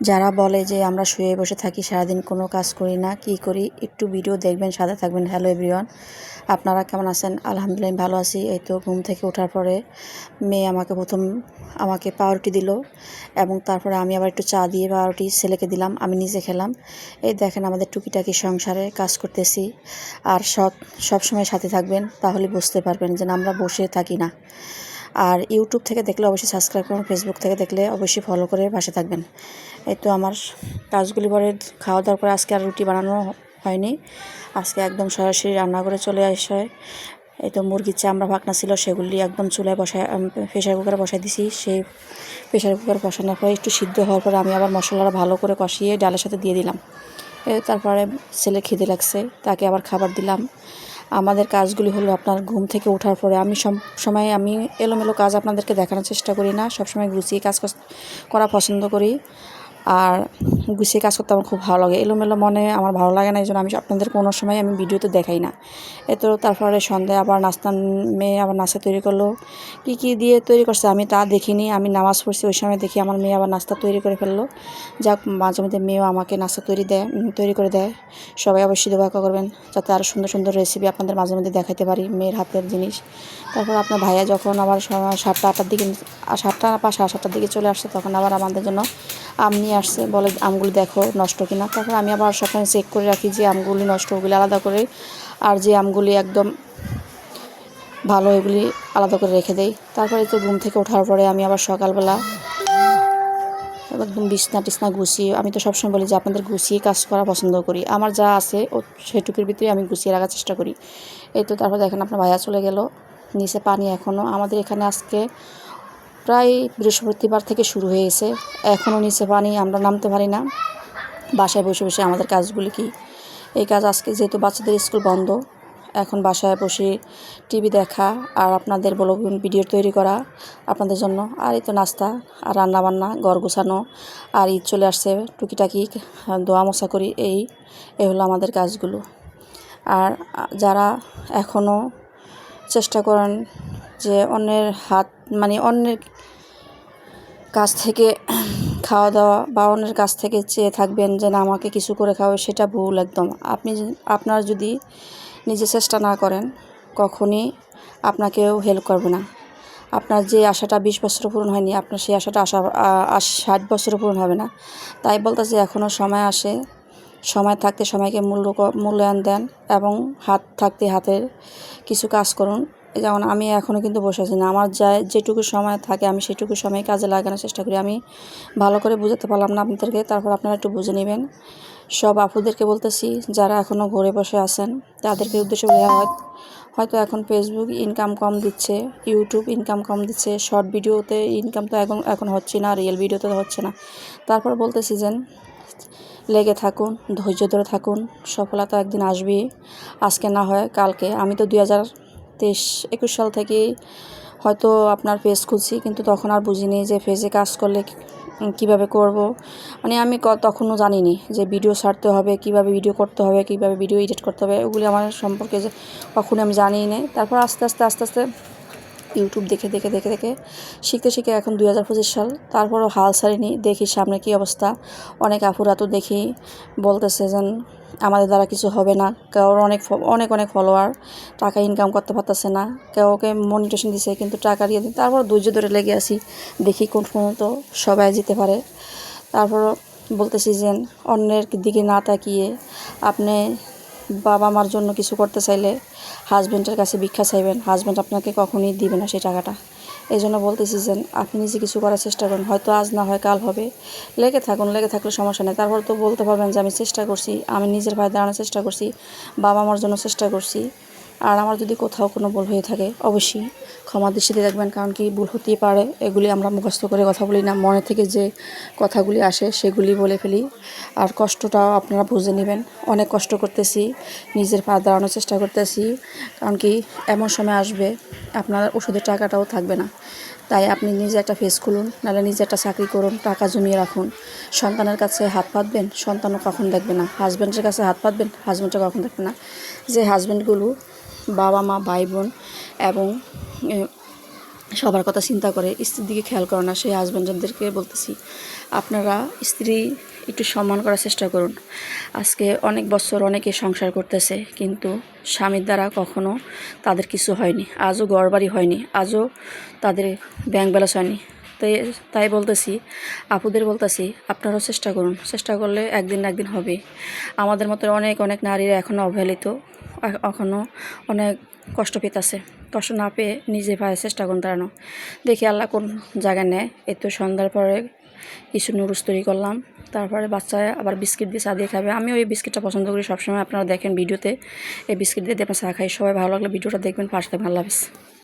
যারা বলে যে আমরা শুয়ে বসে থাকি, সারাদিন কোনো কাজ করি না, কি করি, একটু ভিডিও দেখবেন, সাথে থাকবেন। হ্যালো এভরিওয়ান আপনারা কেমন আছেন? আলহামদুলিল্লাহ ভালো আছি। এই তো ঘুম থেকে ওঠার পরে মেয়ে আমাকে প্রথম আমাকে পাউরুটি দিল এবং তারপরে আমি আবার একটু চা দিয়ে পাউরুটি ছেলেকে দিলাম, আমি নিজে খেলাম। এই দেখেন আমাদের টুকিটাকি সংসারে কাজ করতেছি আর সব, সবসময় সাথে থাকবেন, তাহলে বুঝতে পারবেন যে আমরা বসে থাকি না। আর ইউটিউব থেকে দেখলে অবশ্যই সাবস্ক্রাইব করুন ফেসবুক থেকে দেখলে অবশ্যই ফলো করে পাশে থাকবেন। এই তো আমার কাজগুলি পরে খাওয়া দাওয়ার পরে আজকে আর রুটি বানানো হয়নি। আজকে একদম সরাসরি রান্না করে চলে আসে। এই তো মুরগির চামড়া ভাগনা ছিল সেগুলি একদম চুলায় বসায় প্রেশার কুকারে বসাই দিছি। সেই প্রেশার কুকার বসানোর পরে একটু সিদ্ধ হওয়ার পরে আমি আবার মশলাটা ভালো করে কষিয়ে ডালের সাথে দিয়ে দিলাম। তারপরে ছেলে খিদে লাগছে, তাকে আবার খাবার দিলাম। আমাদের কাজগুলি হলো আপনার ঘুম থেকে ওঠার পরে আমি সব সময় আমি এলোমেলো কাজ আপনাদেরকে দেখানোর চেষ্টা করি না, সবসময় গুছিয়ে কাজ করা পছন্দ করি। আর গুছিয়ে কাজ করতে আমার খুব ভালো লাগে। এলোমেলো মনে আমার ভালো লাগে না এই জন্য আমি আপনাদের কোনো সময় আমি ভিডিওতে দেখাই না। এ তো তারপরে সন্ধ্যায় আবার নাস্তা মেয়ে আবার নাস্তা তৈরি করল। কী কী দিয়ে তৈরি করছে আমি তা দেখিনি। আমি নামাজ পড়ছি, ওই সময় দেখি আমার মেয়ে আবার নাস্তা তৈরি করে ফেলল। যাক, মাঝে মধ্যে মেয়েও আমাকে নাস্তা তৈরি দেয় তৈরি করে দেয়। সবাই অবশ্যই দোয়া করবেন যাতে আরও সুন্দর সুন্দর রেসিপি আপনাদের মাঝে মধ্যে দেখাতে পারি, মেয়ের হাতের জিনিস। তারপর আপনার ভাইয়া যখন আবার সাতটা আটটার দিকে, সাতটা বা সাড়ে সাতটার দিকে চলে আসছে, তখন আবার আমাদের জন্য আম নিয়ে আসছে, বলে আমগুলি দেখো নষ্ট কিনা। তারপর আমি আবার সবসময় চেক করে রাখি যে আমগুলি নষ্ট, ওগুলি আলাদা করে, আর যে আমগুলি একদম ভালো, এগুলি আলাদা করে রেখে দেই। তারপরে তো ঘুম থেকে ওঠার পরে আমি আবার সকালবেলা একদম বিছনা টিছনা গুছিয়ে, আমি তো সবসময় বলি যে আপনাদের গুছিয়ে কাজ করা পছন্দ করি। আমার যা আছে ও সেটুকুর ভিতরে আমি গুছিয়ে রাখার চেষ্টা করি। এই তো তারপর দেখেন আপনার ভাইয়া চলে গেল, নিচে পানি এখনও আমাদের এখানে আজকে প্রায় বৃহস্পতিবার থেকে শুরু হয়েছে। এখনও নিচে পানি, আমরা নামতে পারি না। বাসায় বসে বসে আমাদের কাজগুলি কি? এই কাজ আজকে যেহেতু বাচ্চাদের স্কুল বন্ধ, এখন বাসায় বসে টিভি দেখা আর আপনাদের ব্লগ ভিডিও তৈরি করা আপনাদের জন্য। আর এই তো নাস্তা আর রান্নাবান্না, ঘর গোছানো আর ঈদ চলে আসছে। টুকিটাকি দোয়া মশা করি, এই এই হলো আমাদের কাজগুলো। আর যারা এখনও চেষ্টা করেন যে অন্যের হাত মানে অন্যের কাছ থেকে খাওয়া দাওয়া বা অন্যের কাছ থেকে চেয়ে থাকবেন যে, না, আমাকে কিছু করে খাওয়াবে, সেটা ভুল একদম। আপনি আপনার যদি নিজে চেষ্টা না করেন, কখনই আপনাকেও হেল্প করবে না। আপনার যে আশাটা বিশ বছর পূরণ হয়নি, আপনার সেই আশাটা আশা ষাট বছর পূরণ হবে না। তাই বলতেছি এখনও সময় আসে। সময় থাকতে সময়কে মূল্য মূল্যায়ন দেন এবং হাত, থাকতে হাতের কিছু কাজ করুন। যেমন আমি এখনও কিন্তু বসে আছি না। আমার যা যেটুকু সময় থাকে, আমি সেটুকু সময় কাজে লাগানোর চেষ্টা করি। আমি ভালো করে বুঝাতে পারলাম না আপনাদেরকে, তারপর আপনারা একটু বুঝে নেবেন। সব আপুদেরকে বলতেছি, যারা এখনও ঘরে বসে আছেন, তাদেরকে উদ্দেশ্য হয় হয়তো এখন ফেসবুক ইনকাম কম দিচ্ছে ইউটিউব ইনকাম কম দিচ্ছে শর্ট ভিডিওতে ইনকাম তো এখন এখন হচ্ছে না রিয়েল ভিডিওতে তো হচ্ছে না। তারপর বলতেছি যে লেগে থাকুন, ধৈর্য ধরে থাকুন, সফলতা একদিন আসবে আজকে না হয়, কালকে। আমি তো দুই হাজার তেইশ একুশ সাল থেকে হয়তো আপনার পেজ খুঁজছি কিন্তু তখন আর বুঝিনি যে ফেসে কাজ করলে কীভাবে করব। মানে আমি তখনও জানিনি যে ভিডিও ছাড়তে হবে, কীভাবে ভিডিও করতে হবে, কীভাবে ভিডিও এডিট করতে হবে ওগুলি আমার সম্পর্কে যে কখনো আমি জানিই না তারপর আস্তে আস্তে আস্তে আস্তে ইউটিউব দেখে দেখে দেখে দেখে। শিখতে শিখে এখন দুই হাজার পঁচিশ সাল। তারপরও হাল ছাড়িনি। দেখি সামনে কী অবস্থা। অনেক আপুরা তো দেখি বলতেছে যেন আমাদের দ্বারা কিছু হবে না। কেউ অনেক অনেক অনেক ফলোয়ার টাকা ইনকাম করতে পারতেছে না। কেউ ওকে মনিটেশন দিছে, কিন্তু টাকা দিয়ে তারপর ধৈর্য ধরে লেগে আসি দেখি কোন পর্যন্ত সবাই যেতে পারে। তারপর বলতেছি যে অন্যের দিকে না তাকিয়ে আপনি বাবা মার জন্য কিছু করতে চাইলে হাজব্যান্ডের কাছে ভিক্ষা চাইবেন। হাজব্যান্ড আপনাকে কখনই দিবে না সেই টাকাটা। এই জন্য বলতেছি যে, আপনি যে কিছু করার চেষ্টা করুন। হয়তো আজ না হয় কাল হবে। লেগে থাকুন, লেগে থাকলে সমস্যা নেই। তারপর তো বলতে পারবেন যে, আমি চেষ্টা করছি। আমি নিজের ভাই দাঁড়ানোর চেষ্টা করছি। বাবা মার জন্য চেষ্টা করছি। আর আমার যদি কোথাও কোনো ভুল হয়ে থাকে, অবশ্যই ক্ষমা দৃষ্টিতে দেখবেন, কারণ কি ভুল হতেই পারে। এগুলি আমরা মুখস্থ করে কথা বলি না, মনে থেকে যে কথাগুলি আসে সেগুলি বলে ফেলি। আর কষ্টটাও আপনারা বুঝে নেবেন। অনেক কষ্ট করতেছি, নিজের পা দাঁড়ানোর চেষ্টা করতেছি, কারণ কি এমন সময় আসবে, আপনার ওষুধের টাকাটাও থাকবে না। তাই আপনি নিজে একটা ফেস খুলুন, নাহলে নিজে একটা চাকরি করুন, টাকা জমিয়ে রাখুন। সন্তানের কাছে হাত পাতবেন, সন্তানও কখন দেখবে না। হাজব্যান্ডের কাছে হাত পাতবেন হাজব্যান্ডটা কখন দেখবে না। যে হাজব্যান্ডগুলো বাবা, মা, ভাই, বোন এবং সবার কথা চিন্তা করে স্ত্রীর দিকে খেয়াল করে না, সেই হাজব্যান্ডদেরকে বলতেছি। আপনারা স্ত্রী একটু সম্মান করার চেষ্টা করুন। আজকে অনেক বছর অনেকে সংসার করতেছে, কিন্তু স্বামীর দ্বারা কখনো তাদের কিছু হয়নি। আজও গড়বাড়ি হয়নি, আজও তাদের ব্যাংক ব্যালেন্স হয়নি। তাই তাই বলতেছি, আপুদের বলতেছি, আপনারাও চেষ্টা করুন। চেষ্টা করলে একদিন না একদিন হবে আমাদের মতো অনেক অনেক নারীরা এখনও অবহেলিত এখনও অনেক কষ্ট পেতেছে। কষ্ট না পেয়ে নিজে পায়ে চেষ্টা করুন দাঁড়ানো দেখি আল্লাহ কোন জায়গায় নেয়। এই তো সন্ধ্যার পরে কিছু নুডলস তৈরি করলাম। তারপরে বাচ্চায় আবার বিস্কিট দিয়ে চা দিয়ে খাবে। আমি ওই বিস্কিটটা পছন্দ করি সবসময়। আপনারা দেখেন ভিডিওতে। এই বিস্কিট দিয়ে দিয়ে চা খাই। সবাই ভালো লাগলে ভিডিওটা দেখবেন। পাশে থাকবেন। আল্লাহ হাফিজ।